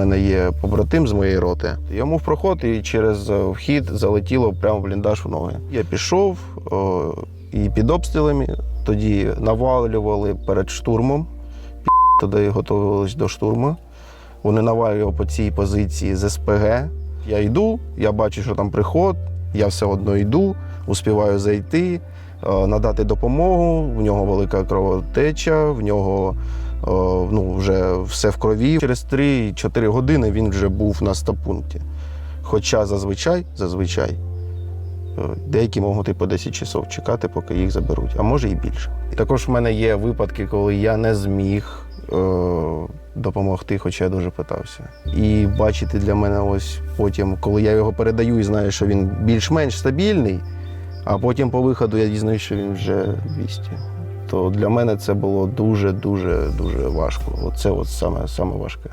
У мене є побратим з моєї роти. Йому в проход і через вхід залетіло прямо в бліндаж в ноги. Я пішов о, і під обстрілами тоді навалювали перед штурмом. Тоді готувалися до штурму. Вони навалювали по цій позиції з СПГ. Я йду, я бачу, що там приход, я все одно йду, успіваю зайти, надати допомогу. В нього велика кровотеча, в нього ну, вже все в крові. Через 3-4 години він вже був на стаб-пункті. Хоча зазвичай, зазвичай, е, деякі можуть по 10 часов чекати, поки їх заберуть, а може і більше. Також в мене є випадки, коли я не зміг е, допомогти, хоча я дуже питався. І бачити для мене ось потім, коли я його передаю і знаю, що він більш-менш стабільний, а потім по виходу я дізнаюсь, що він вже 200. То для мене це було дуже, дуже, дуже важко. Оце от саме, саме важке.